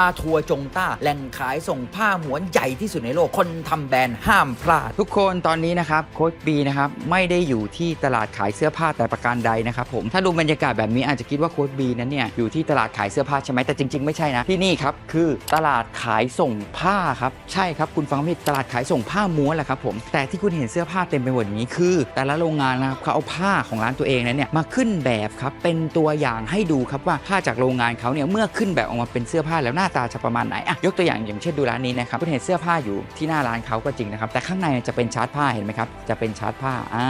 าทัวร์จงต้า แหล่งขายส่งผ้าหมวนใหญ่ที่สุดในโลก คนทำแบรนด์ห้ามพลาด ทุกคนตอนนี้นะครับโค้ชบีนะครับไม่ได้อยู่ที่ตลาดขายเสื้อผ้าแต่ประการใดนะครับผมถ้าดูบรรยากาศแบบนี้อาจจะคิดว่าโค้ชบีนั้นเนี่ยอยู่ที่ตลาดขายเสื้อผ้าใช่ไหมแต่จริง ๆ ไม่ใช่นะที่นี่ครับคือตลาดขายส่งผ้าครับใช่ครับคุณฟังไม่ผิดตลาดขายส่งผ้าม้วนแหละครับผมแต่ที่คุณเห็นเสื้อผ้าเต็มไปหมดนี้คือ แต่ละโรงงานนะครับเขาเอาผ้าของร้านตัวเองนั้นเนี่ยมาขึ้นแบบครับเป็นตัวอย่างให้ดูครับว่าผ้าจากโรงงานเขาเนี่ยเมื่อขึ้นแบบออกมาเป็นเสื้อผ้าแล้วน้าตาจะประมาณไหนอะยกตัวอย่างอย่างเช่นดูร้านนี้นะครับคุณเห็นเสื้อผ้าอยู่ที่หน้าร้านเขาก็จริงนะครับแต่ข้างในจะเป็นชาร์ตผ้าเห็นไหมครับจะเป็นชาร์ตผ้าอ่า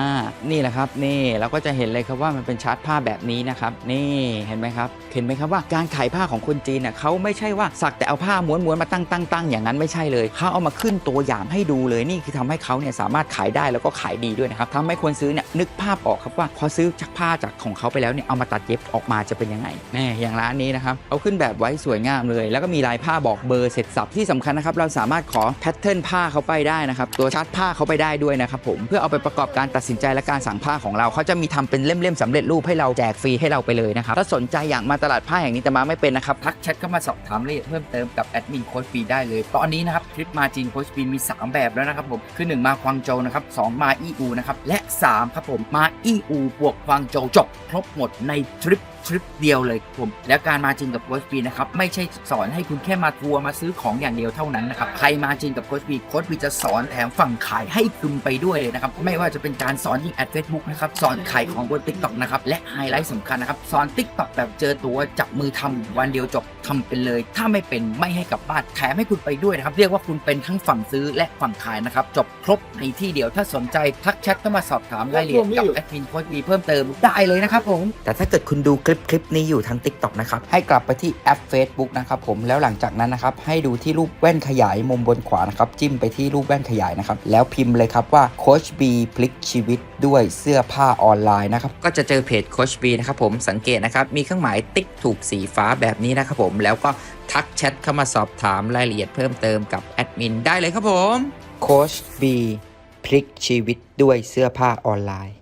นี่แหละครับนี่เราก็จะเห็นเลยครับว่ามันเป็นชาร์ตผ้าแบบนี้นะครับนี่เห็นไหมครับเห็นไหมครับว่าการขายผ้าของคนจีนเน่ยเขาไม่ใช่ว่าสักแต่เอาผ้าม้วนๆมาตั้งตั้งตั้งอย่างนั้นไม่ใช่เลยเขาเอามาขึ้นตัวอย่างให้ดูเลยนี่คือทำให้เขาเนี่ยสามารถขายได้แล้วก็ขายดีด้วยนะครับทำให้คนซื้อเนี่ยนึกภาพออกครับว่าพอซื้อจากผ้าจากของเขาไปแล้วเนี่ยเอามาตัดเย็บออกมาจะเป็นยังไงแน่อย่างร้านนี้นะครับเอาขึ้นแบบไว้สวยงามเลยแล้วก็มีลายผ้าบอกเบอร์เสร็จสับที่สำคัญนะครับเราสามารถขอแพทเทิร์นผ้าเขาไปได้นะครับตัวชาร์ตผ้าเขาไปได้ด้วยนะครับผมเพื่อเอาไปประกอบการตัดสินใจและการสั่งผ้าของเราเขาจะมีทำเป็นเล่มๆสำเร็จรูปให้เราแจกฟรีให้เราไปเลยนะครับถ้าสนใจอยากมาตลาดผ้าอย่งนี้แต่มาไม่เป็นนะครับทักแชทเข้ามาสอบถามรายละเอียดเพิ่มเติมกับแอดมินโค้ชปีได้เลยตอนนี้นะครับทริปมาจีนโค้ชปีมี 3 แบบแล้วนะครับผมคือ 1 มาควางโจวนะครับสองมาอีอูนะครับและ 3 ครับผมมาอีอูบวกควางโจวจบครบหมดในทริปทริปเดียวเลยผมแล้วการมาจีนกับโค้ชบีนะครับไม่ใช่สอนให้คุณแค่มาทัวร์มาซื้อของอย่างเดียวเท่านั้นนะครับใครมาจีนกับโค้ชบีโค้ชบีจะสอนแถมฝั่งขายให้คุณไปด้วยเลยนะครับไม่ว่าจะเป็นการสอนยิงแอดเฟซบุ๊กนะครับสอนขายของบนติ๊กต็อกนะครับและไฮไลท์สำคัญนะครับสอนติ๊กต็อกแบบเจอตัวจับมือทำวันเดียวจบทำเป็นเลย ถ้าไม่เป็นไม่ให้กลับบ้านแถมให้คุณไปด้วยนะครับเรียกว่าคุณเป็นทั้งฝั่งซื้อและฝั่งขายนะครับจบครบในที่เดียวถ้าสนใจทักแชทเข้ามาสอบถามรายละเอียดกับแอดมินโค้ชบีเพิ่มเติมได้เลยนะครับผมแต่ถ้าเกิดคุณดูคลิปคลิปนี้อยู่ทาง TikTok นะครับให้กลับไปที่แอป Facebook นะครับผมแล้วหลังจากนั้นนะครับให้ดูที่รูปแว่นขยายมุมบนขวานะครับจิ้มไปที่รูปแว่นขยายนะครับแล้วพิมพ์เลยครับว่าโคชบีพลิกชีวิตด้วยเสื้อผ้าออนไลน์นะครับก็จะเจอเพจโคชบีนะครับผมสังเกตนะครับมีเครื่องหมายติ๊กถูกสีฟ้าแบบนี้นะครับผมแล้วก็ทักแชทเข้ามาสอบถามรายละเอียดเพิ่มเติมกับแอดมินได้เลยครับผมโคชบีพลิกชีวิตด้วยเสื้อผ้าออนไลน์